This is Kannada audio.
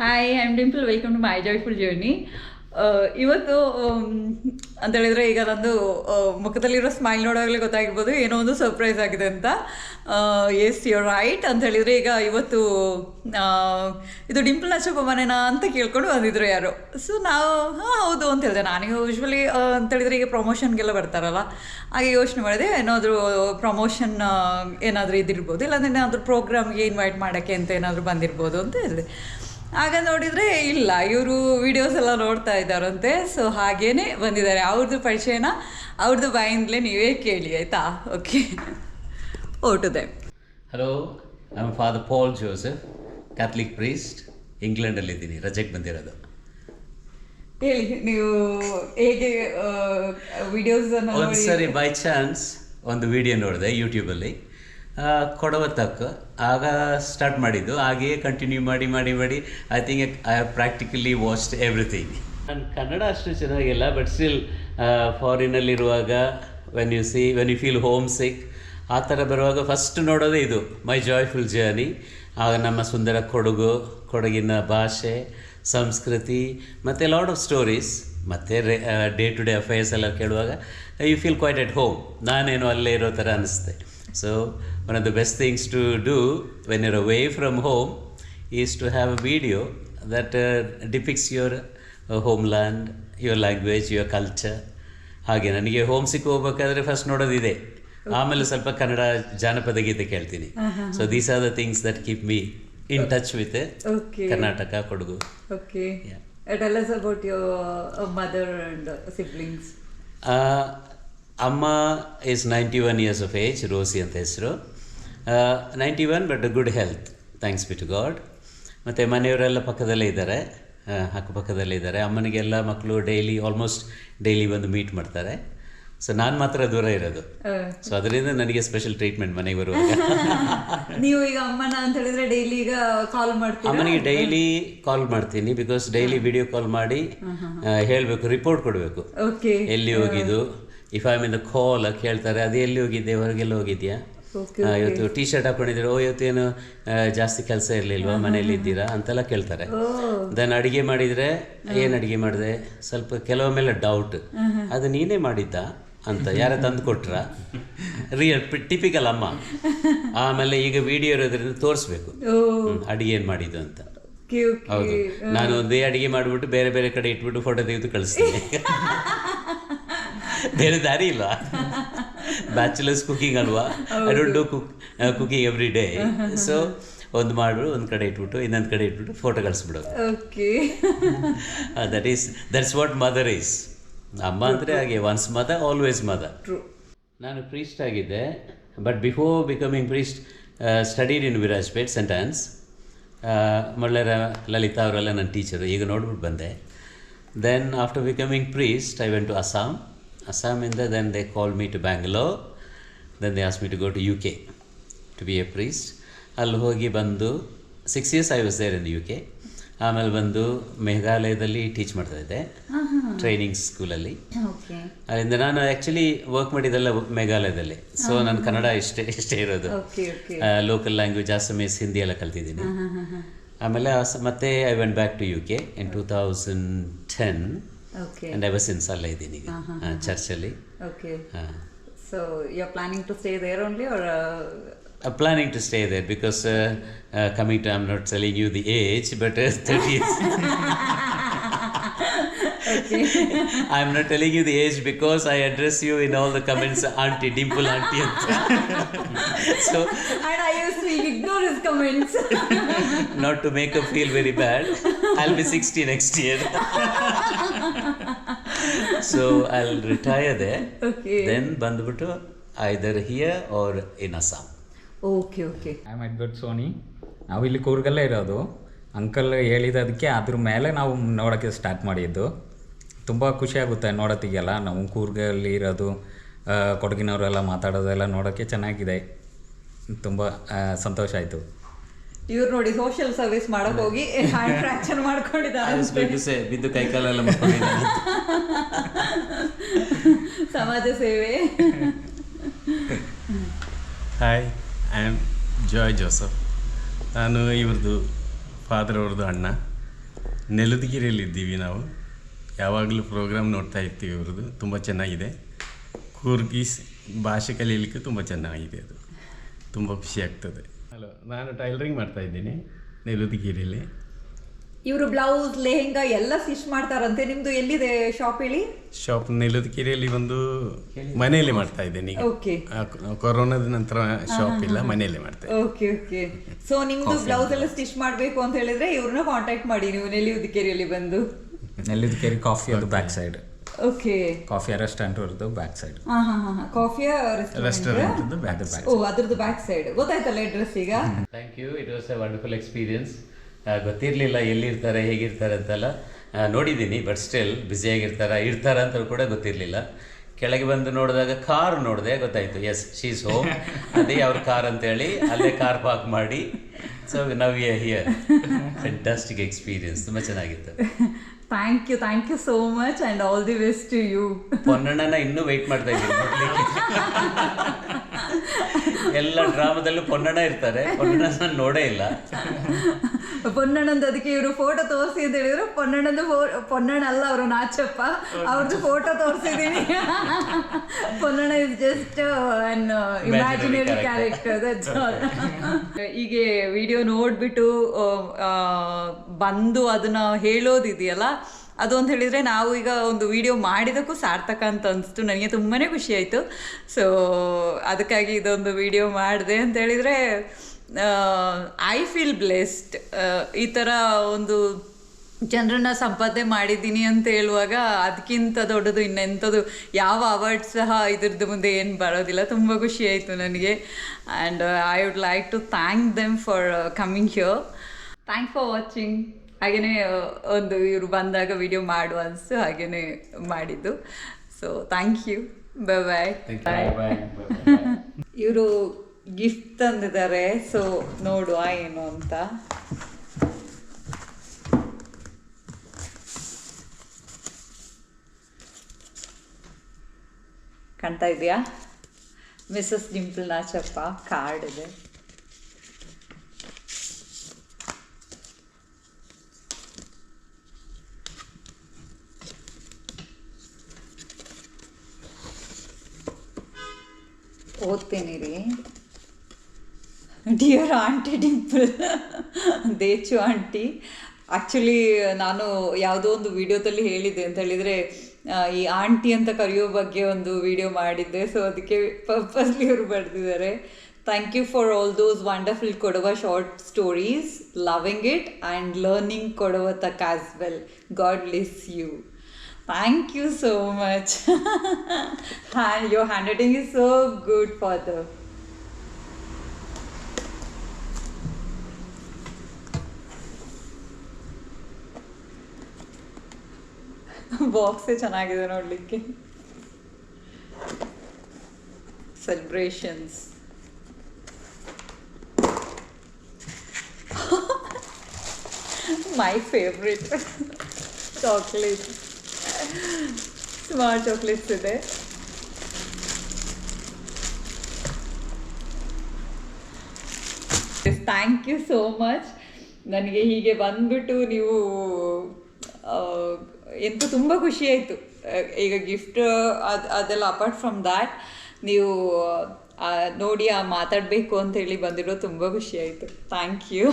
Hi I am Dimple welcome to my joyful journey ಇವತ್ತು ಆಮ್, ಅಂತ ಹೇಳಿದ್ರೆ ಈಗ ನಂದು ಆ, ಮುಖದಲ್ಲಿರೋ ಸ್ಮೈಲ್ ನೋಡೋವಾಗಲೇ ಗೊತ್ತಾಗಿರ್ಬೋದು. ಏನೋ ಒಂದು ಸರ್ಪ್ರೈಸ್ ಆಗಿದೆ ಅಂತ. ಎಸ್ ಯು ರೈಟ್ ಅಂತ ಹೇಳಿದ್ರೆ ಈಗ ಇವತ್ತು ಆ, ಇದು ಡಿಂಪಲ್ ಮನೆನಾ ಅಂತ ಕೇಳ್ಕೊಂಡು ಬಂದಿದ್ರು ಯಾರು. ಸೊ ನಾವು ಹಾಂ ಹೌದು ಅಂತ ಹೇಳಿದೆ. ನಾನೀಗ ಯೂಶ್ವಲಿ ಅಂತ ಹೇಳಿದ್ರೆ ಈಗ ಪ್ರಮೋಷನ್ಗೆಲ್ಲ ಬರ್ತಾರಲ್ಲ. ಹಾಗೆ ಯೋಚನೆ ಮಾಡಿದೆ. ಏನಾದರೂ ಪ್ರಮೋಷನ್ ಏನಾದರೂ ಇದಿರ್ಬೋದು ಇಲ್ಲಾಂದ್ರೆ ಏನಾದರೂ ಪ್ರೋಗ್ರಾಮ್ಗೆ ಇನ್ವೈಟ್ ಮಾಡೋಕ್ಕೆ ಅಂತ ಏನಾದರೂ ಬಂದಿರ್ಬೋದು ಅಂತ ಹೇಳಿದೆ. ಆಗ ನೋಡಿದರೆ ಇಲ್ಲ ಇವರು ವಿಡಿಯೋಸ್ ಎಲ್ಲ ನೋಡ್ತಾ ಇದ್ದಾರಂತೆ ಸೊ ಹಾಗೇ ಬಂದಿದ್ದಾರೆ. ಅವ್ರದ್ದು ಪರಿಚಯನ ಅವ್ರದ್ದು ಬಾಯಿಂದಲೇ ನೀವೇ ಕೇಳಿ ಆಯಿತಾ? Okay ಓಟುದೆ hello I am father Paul Joseph Catholic priest ಇಂಗ್ಲೆಂಡಲ್ಲಿದ್ದೀನಿ ರಜೆಗೆ ಬಂದಿರೋದು. ಹೇಳಿ ನೀವು ಹೇಗೆ ವಿಡಿಯೋಸ್ ಒಂದು ಸರಿ ಬೈ ಚಾನ್ಸ್ ಒಂದು ವಿಡಿಯೋ ನೋಡಿದೆ ಯೂಟ್ಯೂಬಲ್ಲಿ ಕೊಡವ ತಕ್ಕ. ಆಗ ಸ್ಟಾರ್ಟ್ ಮಾಡಿದ್ದು. ಹಾಗೆಯೇ ಕಂಟಿನ್ಯೂ ಮಾಡಿ ಮಾಡಿ ಮಾಡಿ. I think I have practically watched everything ನನ್ನ ಕನ್ನಡ ಅಷ್ಟು ಚೆನ್ನಾಗಿಲ್ಲ but still ಫಾರಿನಲ್ಲಿರುವಾಗ when you see when you feel homesick ಆ ಥರ ಬರುವಾಗ ಫಸ್ಟ್ ನೋಡೋದೇ ಇದು ಮೈ ಜಾಯ್ಫುಲ್ ಜರ್ನಿ ಆಗ ನಮ್ಮ ಸುಂದರ ಕೊಡಗು, ಕೊಡಗಿನ ಭಾಷೆ, ಸಂಸ್ಕೃತಿ, ಮತ್ತು ಲಾಟ್ ಆಫ್ ಸ್ಟೋರೀಸ್ ಮತ್ತು ಡೇ ಟು ಡೇ ಅಫೇರ್ಸ್ ಎಲ್ಲ ಕೇಳುವಾಗ you feel quite at home ನಾನೇನು ಅಲ್ಲೇ ಇರೋ ಥರ ಅನಿಸುತ್ತೆ one of the best things to do when you're away from home is to have a video that uh, depicts your uh, homeland, your language, your culture. ಹಾಗೆ ನನಗೆ ಹೋಮ್ ಸಿಕ್ ಹೋಗ್ಬೇಕಾದ್ರೆ ಫಸ್ಟ್ ನೋಡೋದಿದೆ ಆಮೇಲೆ ಸ್ವಲ್ಪ ಕನ್ನಡ ಜಾನಪದ ಗೀತೆ ಕೇಳ್ತೀನಿ so these are the things that keep me in touch with Karnataka Kodagu okay about your mother and siblings Uh, ಅಮ್ಮ is ninety one years of age Rosie ಅಂತ ಹೆಸರು. Ninety one but good health thanks be to God ಮತ್ತು ಮನೆಯವರೆಲ್ಲ ಪಕ್ಕದಲ್ಲೇ ಇದ್ದಾರೆ. ಅಕ್ಕಪಕ್ಕದಲ್ಲೇ ಇದ್ದಾರೆ. ಅಮ್ಮನಿಗೆಲ್ಲ ಮಕ್ಕಳು ಡೈಲಿ ಆಲ್ಮೋಸ್ಟ್ ಡೈಲಿ ಬಂದು ಮೀಟ್ ಮಾಡ್ತಾರೆ. ಸೊ ನಾನು ಮಾತ್ರ ದೂರ ಇರೋದು. ಸೊ ಅದರಿಂದ ನನಗೆ ಸ್ಪೆಷಲ್ ಟ್ರೀಟ್ಮೆಂಟ್ ಮನೆಗೆ ಬರುವಾಗ. ನೀವು ಈಗ ಅಮ್ಮನ ಅಂತ ಹೇಳಿದ್ರೆ ಡೈಲಿ ಈಗ ಕಾಲ್ ಮಾಡ್ತೀರಾ? ಅಮ್ಮನಿಗೆ ಡೈಲಿ ಕಾಲ್ ಮಾಡ್ತೀನಿ ಬಿಕಾಸ್ ಡೈಲಿ ವಿಡಿಯೋ ಕಾಲ್ ಮಾಡಿ ಹೇಳಬೇಕು ರಿಪೋರ್ಟ್ ಕೊಡಬೇಕು. ಓಕೆ ಎಲ್ಲಿ ಹೋಗಿದ್ದು? If I mean the call ಕೇಳ್ತಾರೆ ಅದು ಎಲ್ಲಿ ಹೋಗಿದ್ದೆ? ಹೊರಗೆಲ್ಲ ಹೋಗಿದ್ಯಾ? ಇವತ್ತು ಟೀ ಶರ್ಟ್ ಹಾಕೊಂಡಿದ್ದೀರಾ? ಓ ಇವತ್ತು ಏನು ಜಾಸ್ತಿ ಕೆಲಸ ಇರಲಿಲ್ವಾ? ಮನೇಲಿ ಇದ್ದೀರಾ? ಅಂತೆಲ್ಲ ಕೇಳ್ತಾರೆ. ದನ್ ಅಡುಗೆ ಮಾಡಿದರೆ ಏನು ಅಡುಗೆ ಮಾಡಿದೆ? ಸ್ವಲ್ಪ ಕೆಲವೊಮ್ಮೆಲ್ಲ ಡೌಟ್ ಅದು ನೀನೇ ಮಾಡಿದ್ದ ಅಂತ ಯಾರ ತಂದು ಕೊಟ್ರ? ರಿಯಲ್ ಟಿಪಿಕಲ್ ಅಮ್ಮ. ಆಮೇಲೆ ಈಗ ವಿಡಿಯೋ ಇರೋದ್ರಿಂದ ತೋರಿಸ್ಬೇಕು. ಅಡುಗೆ ಏನು ಮಾಡಿದ್ದು ಅಂತ. ಹೌದು. ನಾನು ಒಂದೇ ಅಡಿಗೆ ಮಾಡಿಬಿಟ್ಟು ಬೇರೆ ಬೇರೆ ಕಡೆ ಇಟ್ಬಿಟ್ಟು ಫೋಟೋ ತೆಗೆದು ಕಳಿಸ್ತೀನಿ. ಬೇರೆ ದಾರಿ ಇಲ್ಲ. ಬ್ಯಾಚುಲರ್ಸ್ ಕುಕಿಂಗ್ ಅಲ್ವಾ? I don't do cook cooking every day so ಒಂದು ಮಾಡ್ಬಿಟ್ಟು ಒಂದು ಕಡೆ ಇಟ್ಬಿಟ್ಟು ಇನ್ನೊಂದು ಕಡೆ ಇಟ್ಬಿಟ್ಟು photo ಕಳಿಸ್ಬಿಡೋದು okay that is that's what mother is ಅಮ್ಮ ಅಂದರೆ ಹಾಗೆ once mother always mother true ನಾನು ಪ್ರೀಸ್ಟ್ ಆಗಿದ್ದೆ but before becoming priest studied in Virajpet Saint Ann's ಮಳ್ಳರ Lalitha ಅವರೆಲ್ಲ ನನ್ನ ಟೀಚರು ಈಗ ನೋಡ್ಬಿಟ್ಟು ಬಂದೆ. Then after becoming priest I went to Assam ಅಸ್ಸಾಮಿಂದ then they call me to Bangalore then they ask me to go to U K to be a priest ಅಲ್ಲಿ ಹೋಗಿ ಬಂದು six years I was there in U K ಆಮೇಲೆ ಬಂದು ಮೇಘಾಲಯದಲ್ಲಿ ಟೀಚ್ ಮಾಡ್ತಾಯಿದ್ದೆ ಟ್ರೈನಿಂಗ್ ಸ್ಕೂಲಲ್ಲಿ ಅಲ್ಲಿಂದ ನಾನು ಆ್ಯಕ್ಚುಲಿ ವರ್ಕ್ ಮಾಡಿದ್ದೆಲ್ಲ ಮೇಘಾಲಯದಲ್ಲಿ. ಸೊ ನಾನು ಕನ್ನಡ ಇಷ್ಟೇ ಇಷ್ಟೇ ಇರೋದು. ಲೋಕಲ್ ಲ್ಯಾಂಗ್ವೇಜ್ ಅಸಮೀಸ್ ಹಿಂದಿ ಎಲ್ಲ ಕಲ್ತಿದ್ದೀನಿ. ಆಮೇಲೆ ಮತ್ತೆ I went back to U K in two thousand ten okay and I was in ಅಲ್ಲ ಇದ್ದೀನಿ ಈಗ ಚರ್ಚಲ್ಲಿ okay so you are planning to stay there only are planning to stay there because coming to I am not selling you the age but thirty I am not telling you the age because I address you in all the comments aunty Dimple aunty ಅಂತ so and I used to ignore his comments. not to make her feel very bad, I'll be 60 next year. so I'll retire there. Okay. Then ಬಂದ್ಬಿಟ್ಟು either here or in Assam. Okay okay I am good Soni ನಾವು ಇಲ್ಲಿ ಕೂರ್ಗಲ್ಲೇ ಇರೋದು ಅಂಕಲ್ ಹೇಳಿದದಕ್ಕೆ ಅದ್ರ ಮೇಲೆ ನಾವು ನೋಡೋಕ್ಕೆ ಸ್ಟಾರ್ಟ್ ಮಾಡಿದ್ದು ತುಂಬ ಖುಷಿಯಾಗುತ್ತೆ ನೋಡೋತ್ತಿಗೆಲ್ಲ ನಾವು ಕೂರ್ಗಲ್ಲಿ ಇರೋದು ಕೊಡಗಿನವರೆಲ್ಲ ಮಾತಾಡೋದೆಲ್ಲ ನೋಡೋಕ್ಕೆ ಚೆನ್ನಾಗಿದೆ ತುಂಬ ಸಂತೋಷ ಆಯಿತು. ಇವ್ರು ನೋಡಿ ಸೋಷಿಯಲ್ ಸರ್ವಿಸ್ ಮಾಡಕ್ ಹೋಗಿ ಹ್ಯಾಂಡ್ ಫ್ರಾಕ್ಚರ್ ಮಾಡ್ಕೊಂಡಿದ್ದಾರೆ ಬಿದ್ದು ಕೈಕಾಲೆಲ್ಲ. ಸಮಾಜ ಸೇವೆ. Hi I am Joy Joseph ನಾನು ಇವ್ರದ್ದು ಫಾದರ್ ಅವ್ರದ್ದು ಅಣ್ಣ. ನೆಲದಗಿರಿಯಲ್ಲಿ ಇದ್ದೀವಿ ನಾವು. ಯಾವಾಗಲೂ ಪ್ರೋಗ್ರಾಮ್ ನೋಡ್ತಾ ಇರ್ತೀವಿ ಇವ್ರದ್ದು ತುಂಬ ಚೆನ್ನಾಗಿದೆ. ಕೂರ್ಗೀಸ್ ಭಾಷೆ ಕಲೀಲಿಕ್ಕೆ ತುಂಬ ಚೆನ್ನಾಗಿದೆ ಅದು. ತುಂಬ ಖುಷಿ ಆಗ್ತದೆ. ಹಲೋ ನಾನು ಟೈಲರಿಂಗ್ ಮಾಡ್ತಾ ಇದ್ದೀನಿ. ನೆಲುದಿಗಿರಿಲಿ ಇವರು ಬ್ಲೌಸ್ ಲೆಹೆಂಗಾ ಎಲ್ಲ ಸ್ಟಿಚ್ ಮಾಡ್ತಾರಂತೆ. ನಿಮ್ದು ಎಲ್ಲಿದೆ ಶಾಪ್ ಹೇಳಿ? ಶಾಪ್ ನೆಲದಗಿರಿಯಲ್ಲಿ ಒಂದು ಮನೆಯಲ್ಲಿ ಮಾಡ್ತಾ ಇದ್ದೀನಿ ಈಗ. ಓಕೆ ಆ, ಕೊರೋನಾದ ನಂತರ ಶಾಪ್ ಇಲ್ಲ ಮನೆಯಲ್ಲಿ ಮಾಡ್ತಾ ಇದ್ದೀನಿ. ಓಕೆ ಓಕೆ ಸೊ ನಿಮ್ದು ಬ್ಲೌಸ್ ಎಲ್ಲ ಸ್ಟಿಚ್ ಮಾಡಬೇಕು ಅಂತ ಹೇಳಿದ್ರೆ ಇವ್ರನ್ನ ಕಾಂಟ್ಯಾಕ್ಟ್ ಮಾಡಿ ನೀವು ನೆಲ್ಲಿ ಉದಿಕೇರಿಯಲ್ಲಿ ಬಂದು. ನೆಲ್ಲಿದ ಕೇರಿ ಕಾಫಿ ಅದು back side okay coffee restaurant ಇರೋದು ಬ್ಯಾಕ್ ಸೈಡ್ ಹಾ ಹಾ ಹಾ ಕಾಫಿಯ ರೆಸ್ಟೋರೆಂಟ್ ಬ್ಯಾಕ್ ಓ ಅದ್ರದ್ದು ಬ್ಯಾಕ್ ಸೈಡ್ ಗೊತ್ತಾಯ್ತಲ್ಲ ಅಡ್ರೆಸ್ ಈಗ? Thank you it was a wonderful experience ಗೊತ್ತಿರಲಿಲ್ಲ ಎಲ್ಲಿರ್ತಾರೆ ಹೇಗಿರ್ತಾರೆ ಅಂತೆಲ್ಲ. ಆ, ನೋಡಿದ್ದೀನಿ ಬಟ್ ಸ್ಟಿಲ್ ಬ್ಯುಸಿಯಾಗಿರ್ತಾರ ಇರ್ತಾರ ಅಂತ ಕೂಡ ಗೊತ್ತಿರಲಿಲ್ಲ. ಕೆಳಗೆ ಬಂದು ನೋಡಿದಾಗ ಕಾರ್ ನೋಡಿದೆ ಗೊತ್ತಾಯ್ತು. ಎಸ್ ಶೀಸ್ ಹೋಮ್ ಅದೇ ಅವ್ರ ಕಾರ್ ಅಂತೇಳಿ ಅಲ್ಲೇ ಕಾರ್ ಪಾರ್ಕ್ ಮಾಡಿ. So now you're here fantastic experience ತುಂಬ ಚೆನ್ನಾಗಿತ್ತು. Thank you thank you so much and all the best to you ಪೊನ್ನಣ್ಣನ ಇನ್ನೂ ವೆಯ್ಟ್ ಮಾಡ್ತಾ ಇದ್ದೀನಿ. ಎಲ್ಲ ಡ್ರಾಮಾದಲ್ಲೂ ಪೊನ್ನಣ್ಣ ಇರ್ತಾರೆ. ಪೊನ್ನಣ್ಣ ನಾನು ನೋಡೇ ಇಲ್ಲ. ಪೊನ್ನಣ್ಣಂದು ಅದಕ್ಕೆ ಇವರು ಫೋಟೋ ತೋರಿಸಿ ಅಂತ ಹೇಳಿದ್ರು. ಪೊನ್ನಣ್ಣಂದು ಫೋ ಪೊನ್ನಣ್ಣ ಅಲ್ಲ ಅವರು ನಾಚಪ್ಪ. ಅವ್ರದ್ದು ಫೋಟೋ ತೋರಿಸಿದ್ದೀನಿ Ponnanna is just an imaginary character ಹೀಗೆ ವಿಡಿಯೋ ನೋಡ್ಬಿಟ್ಟು ಬಂದು ಅದನ್ನ ಹೇಳೋದಿದೆಯಲ್ಲ? ಅದು ಅಂತ ಹೇಳಿದರೆ ನಾವು ಈಗ ಒಂದು ವಿಡಿಯೋ ಮಾಡಿದಕ್ಕೂ ಸಾರ್ಥಕ ಅಂತ ಅನಿಸ್ತು. ನನಗೆ ತುಂಬಾ ಖುಷಿ ಆಯಿತು. ಸೊ ಅದಕ್ಕಾಗಿ ಇದೊಂದು ವಿಡಿಯೋ ಮಾಡಿದೆ ಅಂತ ಹೇಳಿದರೆ ಐ ಫೀಲ್ ಬ್ಲೆಸ್ಡ್ ಈ ಥರ ಒಂದು ಜನರನ್ನ ಸಂಪಾದನೆ ಮಾಡಿದ್ದೀನಿ ಅಂತ ಹೇಳುವಾಗ ಅದಕ್ಕಿಂತ ದೊಡ್ಡದು ಇನ್ನೆಂಥದ್ದು ಯಾವ ಅವಾರ್ಡ್ ಸಹ ಇದ್ರದ್ದು ಮುಂದೆ ಏನು ಬರೋದಿಲ್ಲ. ತುಂಬ ಖುಷಿ ಆಯಿತು ನನಗೆ. And I would like to thank them for coming here thank for watching ಹಾಗೆಯೇ ಒಂದು ಇವರು ಬಂದಾಗ ವಿಡಿಯೋ ಮಾಡುವ ಅನಿಸ್ತು ಹಾಗೆಯೇ ಮಾಡಿದ್ದು. So thank you bye bye ಇವರು ಗಿಫ್ಟ್ ತಂದಿದ್ದಾರೆ ಸೊ ನೋಡುವ ಏನು ಅಂತ. ಕಾಣ್ತಾ ಇದೆಯಾ ಮಿಸಸ್ ಡಿಂಪಲ್ ನಾಚಪ್ಪ ಕಾರ್ಡ್ ಇದೆ. ಓದ್ತೀನಿ ರೀ. Dear aunty Dimple Dechu aunty actually ನಾನು ಯಾವುದೋ ಒಂದು ವಿಡಿಯೋದಲ್ಲಿ ಹೇಳಿದ್ದೆ ಅಂತ ಹೇಳಿದರೆ ಈ ಆಂಟಿ ಅಂತ ಕರೆಯೋ ಬಗ್ಗೆ ಒಂದು ವಿಡಿಯೋ ಮಾಡಿದ್ದೆ ಸೊ ಅದಕ್ಕೆ ಪರ್ಪಸ್ಲಿ ಇವರು ಬರೆದಿದ್ದಾರೆ. Thank you for all those wonderful ಕೊಡುವ short stories loving it and learning ಕೊಡುವ ತಕ್ as well God bless you thank you so much your handwriting is so good father ಬಾಕ್ಸೇ ಚೆನ್ನಾಗಿದೆ ನೋಡಲಿಕ್ಕೆ. ಸೆಲೆಬ್ರೇಷನ್ಸ್ ಮೈ ಫೇವ್ರೆಟ್ ಚಾಕ್ಲೇಟ್ ಸುಮಾರು ಚಾಕ್ಲೇಟ್ಸ್ ಇದೆ. ಥ್ಯಾಂಕ್ ಯು ಸೋ ಮಚ್ ನನಗೆ ಹೀಗೆ ಬಂದ್ಬಿಟ್ಟು ನೀವು ಎಂತೂ ತುಂಬ ಖುಷಿ ಆಯಿತು. ಈಗ ಗಿಫ್ಟ್ ಅದು, ಅದೆಲ್ಲ ಅಪಾರ್ಟ್ ಫ್ರಮ್ ದ್ಯಾಟ್ ನೀವು ನೋಡಿ ಮಾತಾಡಬೇಕು ಹೇಳಿ ಬಂದಿರೋ ತುಂಬ ಖುಷಿ ಆಯಿತು. Thank you